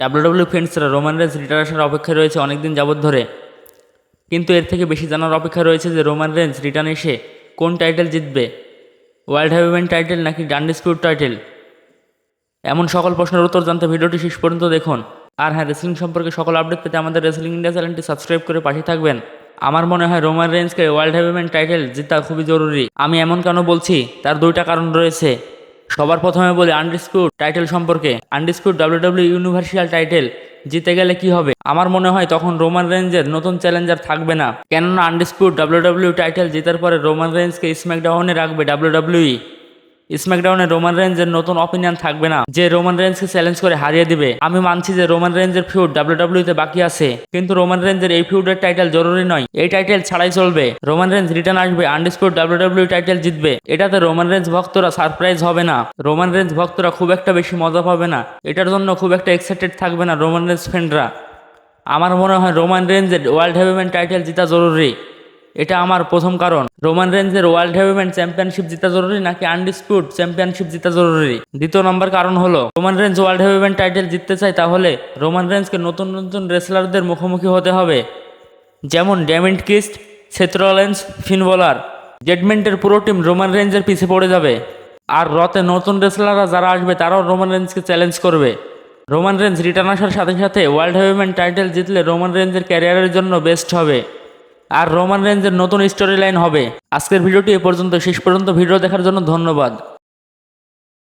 WWE ফ্রেন্ডসরা Roman Reigns রিটার আসার অপেক্ষায় রয়েছে অনেকদিন যাবৎ ধরে। কিন্তু এর থেকে বেশি জানার অপেক্ষা রয়েছে যে রোমান রেন্স রিটার্ন এসে কোন টাইটেল জিতবে ওয়ার্ল্ড হেভিম্যান টাইটেল নাকি ডান্ডিসপিউট টাইটেল এমন সকল প্রশ্নের উত্তর জানতে ভিডিওটি শেষ পর্যন্ত দেখুন। আর হ্যাঁ রেসলিং সম্পর্কে সকল আপডেট পেতে আমাদের রেসলিং ইন্ডিয়া চ্যানেলটি সাবস্ক্রাইব করে পাশে থাকবেন। আমার মনে হয় রোমান রেঞ্জকে ওয়ার্ল্ড হেভিম্যান টাইটেল জেতা খুবই জরুরি। আমি এমন কেন বলছি, তার দুইটা কারণ রয়েছে। সবার প্রথমে বলি আন্ডিসপিউট টাইটেল সম্পর্কে। আনডিসপিউট ডাব্লিউডাব্লিউ ইউনিভার্সিয়াল টাইটেল জিতে গেলে কি হবে? আমার মনে হয় তখন রোমান রেঞ্জের নতুন চ্যালেঞ্জার থাকবে না। কেননা আনডিসপিউট ডাব্লিউডাব্লিউ টাইটেল জেতার পরে রোমান রেঞ্জকে স্ম্যাকডাউনে রাখবে ডাব্লিউডাব্লিউই স্ম্যাকডাউনে রোমান রেঞ্জের নতুন অপিনিয়ন থাকবে না, যে রোমান রেঞ্জকে চ্যালেঞ্জ করে হারিয়ে দিবে। আমি মানছি যে রোমান রেঞ্জের ফিউড ডাব্লিউডাব্লিউতে বাকি আছে, কিন্তু রোমান রেঞ্জের এই ফিউডের টাইটেল জরুরি নয়, এই টাইটেল ছাড়াই চলবে। রোমান রেঞ্জ রিটার্ন আসবে আনডিসপিউট ডাব্লিউডাব্লিউ টাইটেল জিতবে। এটাতে রোমান রেঞ্জ ভক্তরা সারপ্রাইজ হবে না। রোমান রেঞ্জ ভক্তরা খুব একটা বেশি মজা পাবে না। এটার জন্য খুব একটা এক্সাইটেড থাকবে না রোমান রেঞ্জ ফ্রেন্ডরা আমার মনে হয় রোমান রেঞ্জের ওয়ার্ল্ড হেভিম্যান টাইটেল জিতা জরুরি। এটা আমার প্রথম কারণ। রোমান রেঞ্জের ওয়ার্ল্ড হেভিম্যান চ্যাম্পিয়নশিপ জেতা জরুরি নাকি আনডিসপিউট চ্যাম্পিয়নশিপ জেতা জরুরি? দ্বিতীয় নম্বর কারণ হলো, Roman Reigns world heavyweight title জিততে চায় তাহলে রোমান রেঞ্জকে নতুন নতুন রেসলারদের মুখোমুখি হতে হবে। যেমন ড্যামিন্ড কিস্ট সেথরলেন্স ফিনবোলার জেডমেন্টের পুরো টিম রোমান রেঞ্জের পিছে পড়ে যাবে। আর রতে নতুন রেসলাররা যারা আসবে তারাও রোমান রেঞ্জকে চ্যালেঞ্জ করবে। রোমান রেঞ্জ রিটার্ন আসার সাথে সাথে ওয়ার্ল্ড হেভিম্যান টাইটেল জিতলে রোমান রেঞ্জের ক্যারিয়ারের জন্য বেস্ট হবে। আর রোমান রেঞ্জের নতুন স্টোরি লাইন হবে। আজকের ভিডিওটি এ পর্যন্ত। শেষ পর্যন্ত ভিডিও দেখার জন্য ধন্যবাদ।